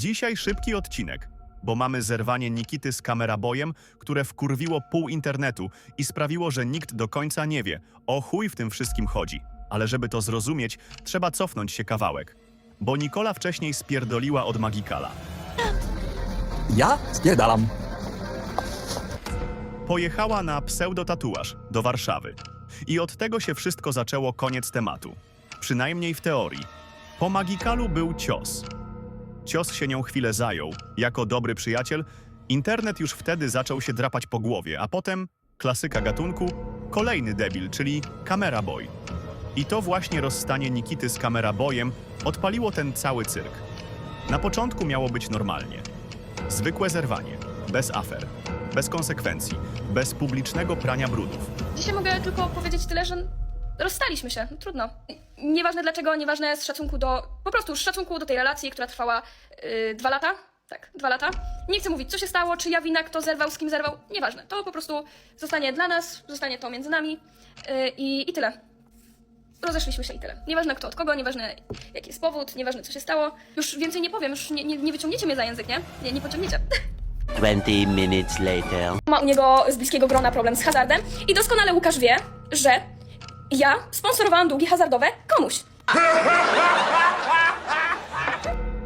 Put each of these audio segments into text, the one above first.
Dzisiaj szybki odcinek, bo mamy zerwanie Nikity z kamerabojem, które wkurwiło pół internetu i sprawiło, że nikt do końca nie wie, o chuj w tym wszystkim chodzi. Ale żeby to zrozumieć, trzeba cofnąć się kawałek. Bo Nikola wcześniej spierdoliła od Magikala. Ja spierdalam. Pojechała na pseudotatuaż do Warszawy. I od tego się wszystko zaczęło koniec tematu. Przynajmniej w teorii. Po Magikalu był cios. Cios się nią chwilę zajął. Jako dobry przyjaciel, internet już wtedy zaczął się drapać po głowie, a potem, klasyka gatunku, kolejny debil, czyli Camera Boy. I to właśnie rozstanie Nikity z Camera Boyem odpaliło ten cały cyrk. Na początku miało być normalnie. Zwykłe zerwanie, bez afer, bez konsekwencji, bez publicznego prania brudów. Dzisiaj mogę tylko powiedzieć tyle, że rozstaliśmy się. No, trudno. Nieważne dlaczego, nieważne z szacunku do. Po prostu z szacunku do tej relacji, która trwała yy, dwa lata. Tak, dwa lata. Nie chcę mówić, co się stało, czy ja wina, kto zerwał, z kim zerwał. Nieważne. To po prostu zostanie dla nas, zostanie to między nami yy, i, i tyle. Rozeszliśmy się i tyle. Nieważne kto od kogo, nieważne jaki jest powód, nieważne co się stało. Już więcej nie powiem, już nie, nie, nie wyciągniecie mnie za język, nie? Nie, nie pociągniecie. 20 minutes later. ma u niego z bliskiego grona problem z hazardem i doskonale Łukasz wie, że ja sponsorowałam długi hazardowe komuś.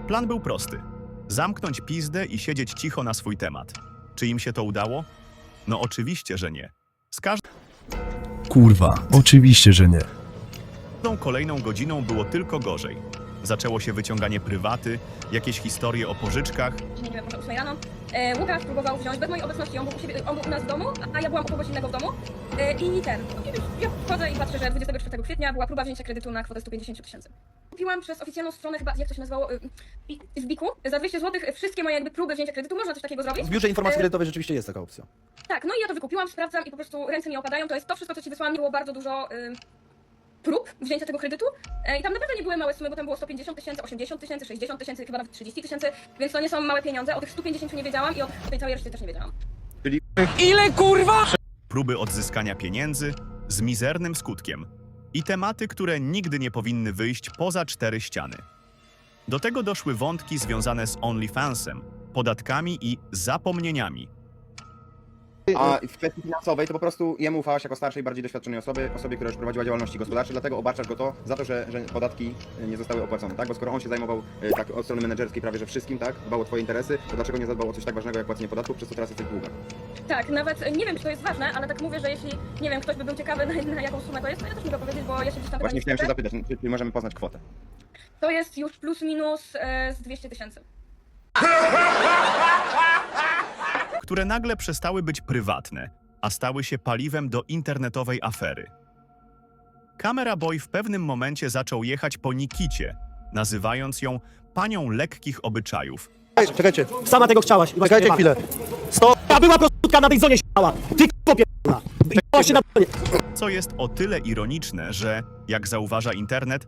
Plan był prosty: zamknąć pizdę i siedzieć cicho na swój temat. Czy im się to udało? No oczywiście, że nie. Z każdą Kurwa, oczywiście, że nie. kolejną godziną było tylko gorzej. Zaczęło się wyciąganie prywaty, jakieś historie o pożyczkach, Nie wiem, może 8 rano. E, Łukasz próbował wziąć bez mojej obecności, on był, u siebie, on był u nas w domu, a ja byłam u kogoś innego w domu. E, I ten, ja wchodzę i patrzę, że 24 kwietnia była próba wzięcia kredytu na kwotę 150 tysięcy. Kupiłam przez oficjalną stronę chyba, jak to się nazywało, y, w Biku, za 200 zł wszystkie moje jakby próby wzięcia kredytu. Można coś takiego zrobić? W biurze informacji E, kredytowej rzeczywiście jest taka opcja. Tak, no i ja to wykupiłam, sprawdzam i po prostu ręce mi opadają. To jest to wszystko, co ci wysłałam. Było bardzo dużo y, prób wzięcia tego kredytu. E, I tam naprawdę nie były małe sumy, bo tam było 150 tysięcy, 80 tysięcy, 60 tysięcy, chyba nawet 30 tysięcy, więc to nie są małe pieniądze. O tych 150 nie wiedziałam i o tej całej reszcie też nie wiedziałam. próby odzyskania pieniędzy z mizernym skutkiem i tematy, które nigdy nie powinny wyjść poza cztery ściany. Do tego doszły wątki związane z OnlyFansem, podatkami i zapomnieniami. A w kwestii finansowej to po prostu jemu ufałaś jako starszej, bardziej doświadczonej osoby, osobie, która już prowadziła działalności gospodarcze, dlatego obarczasz go to za to, że, że podatki y, nie zostały opłacone, tak? Bo skoro on się zajmował y, tak od strony menedżerskiej prawie że wszystkim, tak? Dbał o twoje interesy, to dlaczego nie zadbał o coś tak ważnego jak płacenie podatków, przez co teraz jesteś długa? Tak, nawet e, nie wiem, czy to jest ważne, ale tak mówię, że jeśli, nie wiem, ktoś by był ciekawy, na, na jaką sumę to jest, to ja też mogę powiedzieć, bo ja się gdzieś tam Właśnie chciałem się zapytać, czy, czy możemy poznać kwotę? To jest już plus minus e, z 200 tysięcy. które nagle przestały być prywatne, a stały się paliwem do internetowej afery. Camera Boy w pewnym momencie zaczął jechać po Nikicie, nazywając ją panią lekkich obyczajów, Czekajcie, Sama tego chciałaś. i czekajcie chwilę. Ja była prostytutka na tej zonie siała. Ty k***o pierdolona. Jebałaś się na zonie. co jest o tyle ironiczne, że, jak zauważa internet,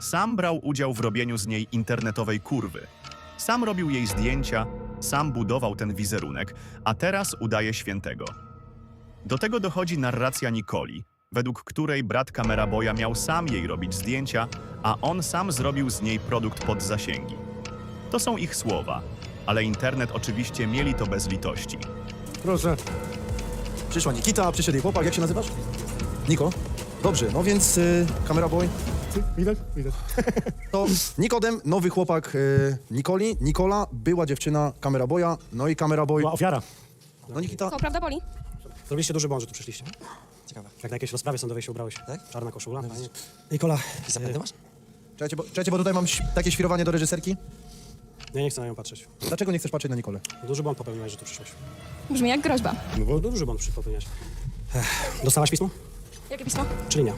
sam brał udział w robieniu z niej internetowej kurwy. Sam robił jej zdjęcia, sam budował ten wizerunek, a teraz udaje świętego. Do tego dochodzi narracja Nikoli, według której brat kameraboja miał sam jej robić zdjęcia, a on sam zrobił z niej produkt pod zasięgi. To są ich słowa, ale internet oczywiście mieli to bez litości. Proszę. Przyszła Nikita, przyszedł jej chłopak, jak się nazywasz? Niko? Dobrze, no więc y, kamera. Widać? Widać. To Nikodem, nowy chłopak y, Nikoli, Nikola, była dziewczyna kamera boya, no i kamera boy. Była ofiara. No Nikita, To prawda boli? Zrobiliście duży błąd, że tu przyszliście. Ciekawe. Jak na jakieś rozprawie sądowej się ubrałeś. Tak? Czarna koszula. fajnie. Nikola. Zapędy masz? czekajcie bo, czekajcie, bo tutaj mam ś- takie świrowanie do reżyserki. Ja nie chcę na nią patrzeć. Dlaczego nie chcesz patrzeć na Nikolę? Duży błąd popełniłaś, że tu przyszłeś. Brzmi jak groźba. No bo duży błąd przy- popełniłaś. Ech. Dostałaś pismo? Jakie pismo? Czyli nie.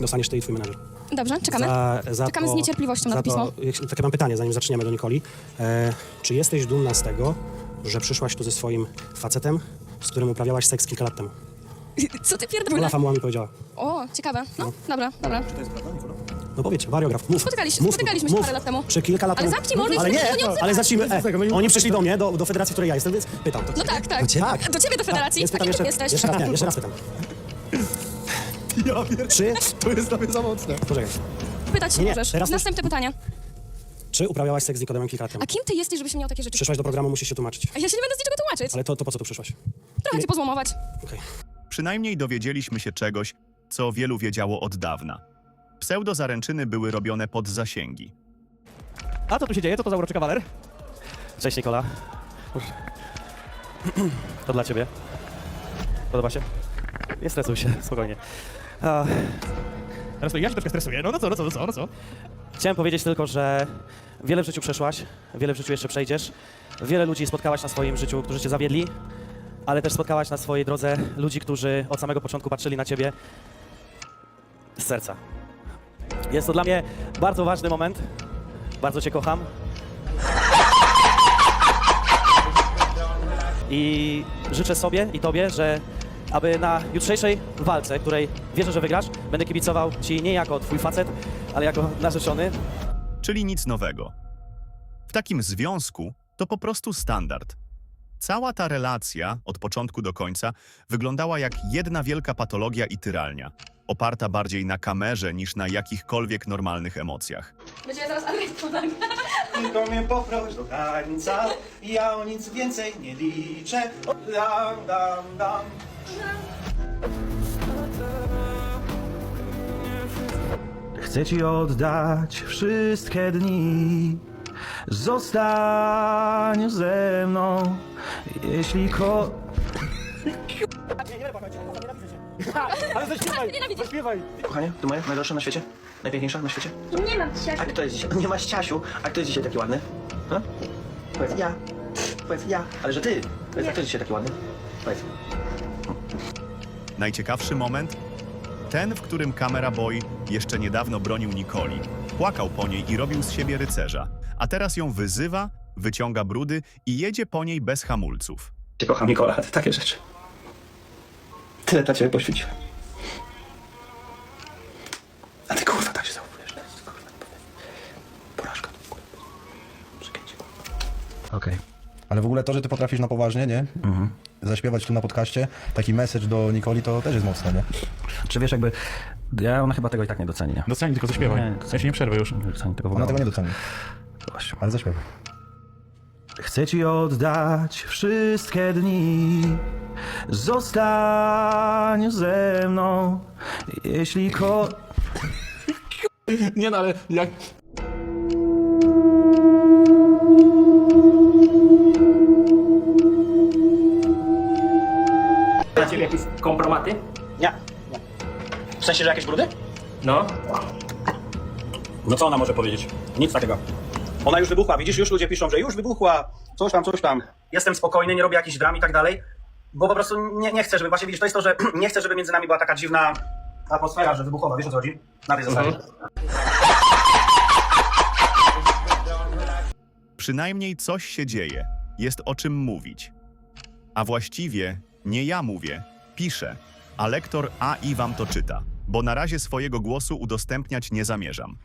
Dostaniesz ty i twój menedżer. Dobrze, czekamy. Za, za Czekamy to, z niecierpliwością na to pismo. Takie mam pytanie, zanim zaczniemy do Nikoli. E, czy jesteś dumna z tego, że przyszłaś tu ze swoim facetem, z którym uprawiałaś seks kilka lat temu? Co ty pierdolę? Ola Famuła mi powiedziała. O, ciekawe. No, dobra, dobra. No powiedz, wariograf, mów. Spotykaliście- mów, spotykaliśmy się mów. parę lat temu. Czy kilka lat Ale temu... zamknij mordę Ale się nie, nie ale zacznijmy, e, oni przyszli do mnie, do, do federacji, w której ja jestem, więc pytam. No tak, tak. Tak. Do ciebie do federacji. Więc A pytam kim ty jeszcze, jesteś? jeszcze raz, nie, jeszcze raz pytam. Ja Czy... to jest dla mnie za mocne. Poczekaj. Pytać się Nie, nie, możesz. teraz już- Następne pytanie. Czy uprawiałaś seks z Nikodemem kilka lat temu? A kim ty jesteś, żebyś miał takie rzeczy? Przyszłaś do programu, musisz się tłumaczyć. A ja się nie będę z niczego tłumaczyć. Ale to, to po co tu przyszłaś? Trochę cię pozłomować. Okej. Przynajmniej dowiedzieliśmy się czegoś, co wielu wiedziało od dawna. Pseudozaręczyny były robione pod zasięgi. A co tu się dzieje? Co to za uroczy kawaler? Cześć Nikola. To dla ciebie. Podoba się? Nie stresuj się, spokojnie. A, Teraz to ja się troszkę stresuję. No, no co, no co, no co, no co? chciałem powiedzieć tylko, że wiele w życiu przeszłaś, wiele w życiu jeszcze przejdziesz. Wiele ludzi spotkałaś na swoim życiu, którzy cię zawiedli, ale też spotkałaś na swojej drodze ludzi, którzy od samego początku patrzyli na ciebie z serca. Jest to dla mnie bardzo ważny moment. Bardzo cię kocham. I życzę sobie i tobie, że aby na jutrzejszej walce, której wierzę, że wygrasz, będę kibicował ci nie jako twój facet, ale jako narzeczony. Czyli nic nowego. W takim związku to po prostu standard. Cała ta relacja, od początku do końca, wyglądała jak jedna wielka patologia i tyralnia, oparta bardziej na kamerze niż na jakichkolwiek normalnych emocjach. Będzie zaraz Andrzej pomaga. Tylko mnie poproś do tańca, ja o nic więcej nie liczę. O, Dam, dam, dam. Chcę ci oddać wszystkie dni. Zostań ze mną, jeśli ko... Ale zaśpiewaj! Zaśpiewaj! Kochanie, ty moja najdroższa na świecie? Najpiękniejsza na świecie? Nie mam dzisiaj. A kto jest dzisiaj? Nie masz Ciasiu, a kto jest dzisiaj taki ładny? Ha? Powiedz ja. Powiedz ja. Ale że ty. Powiedz, a kto jest dzisiaj taki ładny? Powiedz. Najciekawszy moment? Ten, w którym kamera boy jeszcze niedawno bronił Nikoli, płakał po niej i robił z siebie rycerza, a teraz ją wyzywa, wyciąga brudy i jedzie po niej bez hamulców. Cię kocham, Nikola, ty takie rzeczy. Tyle dla ciebie poświęciłem. A ty kurwa tak się zachowujesz. To jest, kurwa, Porażka. Przekręcił. Okej. Ale w ogóle to, że ty potrafisz na poważnie, nie? Zaśpiewać tu na podcaście, taki message do Nikoli, to też jest mocne, nie? Czy wiesz, jakby. Ja, ona chyba tego i tak nie doceni. Nie? Doceni, tylko zaśpiewaj. Nie, Ja się nie przerwę już. Nie doceni tego w Ona ogóle. tego nie doceni, Właśnie. ale zaśpiewaj. Chcę ci oddać wszystkie dni. Zostań ze mną, jeśli ko... Nie no, ale jak... ciebie jakieś kompromaty? Nie. W sensie, że jakieś brudy? No. No co ona może powiedzieć? Nic takiego. Ona już wybuchła, widzisz, już ludzie piszą, że już wybuchła, coś tam, coś tam. Jestem spokojny, nie robię jakichś dram i tak dalej, bo po prostu nie, nie chcę, żeby, właśnie widzisz, to jest to, że nie chcę, żeby między nami była taka dziwna atmosfera, że wybuchowa, wiesz o co chodzi? Na tej zasadzie. Przynajmniej coś się dzieje, jest o czym mówić. A właściwie nie ja mówię, piszę, a lektor AI wam to czyta, bo na razie swojego głosu udostępniać nie zamierzam.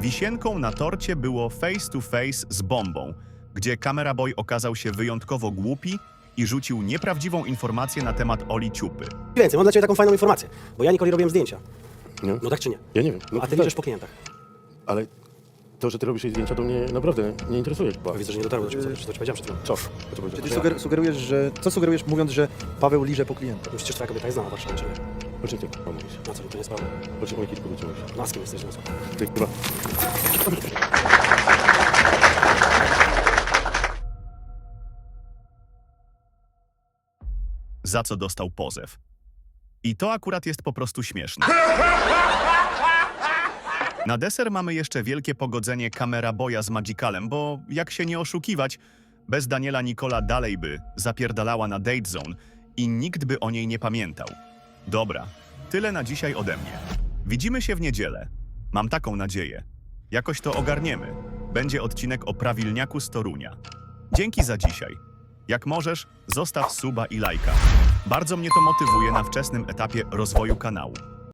Wisienką na torcie było face to face z bombą, gdzie kameraboy okazał się wyjątkowo głupi i rzucił nieprawdziwą informację na temat Oli Ciupy. Więcej, mam dla ciebie taką fajną informację, bo ja Nikoli robiłem zdjęcia. Nie? No tak czy nie? Ja nie wiem. No, A ty bierzesz po klientach. Ale to, że ty robisz jej zdjęcia, to mnie naprawdę nie interesuje. Bo... Bo widzę, że nie dotarło do ciebie, co, ci powiedziałem przed chwilą. Co? Co Czy ty suger sugerujesz, że... Co sugerujesz mówiąc, że Paweł liże po klientach? No przecież twoja kobieta jest znana w Warszawie, czy nie? O czym ty mówisz? No co, to nie jest prawda. O czym jakiś powiedziałeś? No a z kim jesteś, no co? Ty za co dostał pozew. I to akurat jest po prostu śmieszne. Na deser mamy jeszcze wielkie pogodzenie kamera boja z Magicalem, bo jak się nie oszukiwać, bez Daniela Nikola dalej by zapierdalała na Date Zone i nikt by o niej nie pamiętał. Dobra, tyle na dzisiaj ode mnie. Widzimy się w niedzielę. Mam taką nadzieję. Jakoś to ogarniemy. Będzie odcinek o prawilniaku z Torunia. Dzięki za dzisiaj. Jak możesz, zostaw suba i lajka. Bardzo mnie to motywuje na wczesnym etapie rozwoju kanału.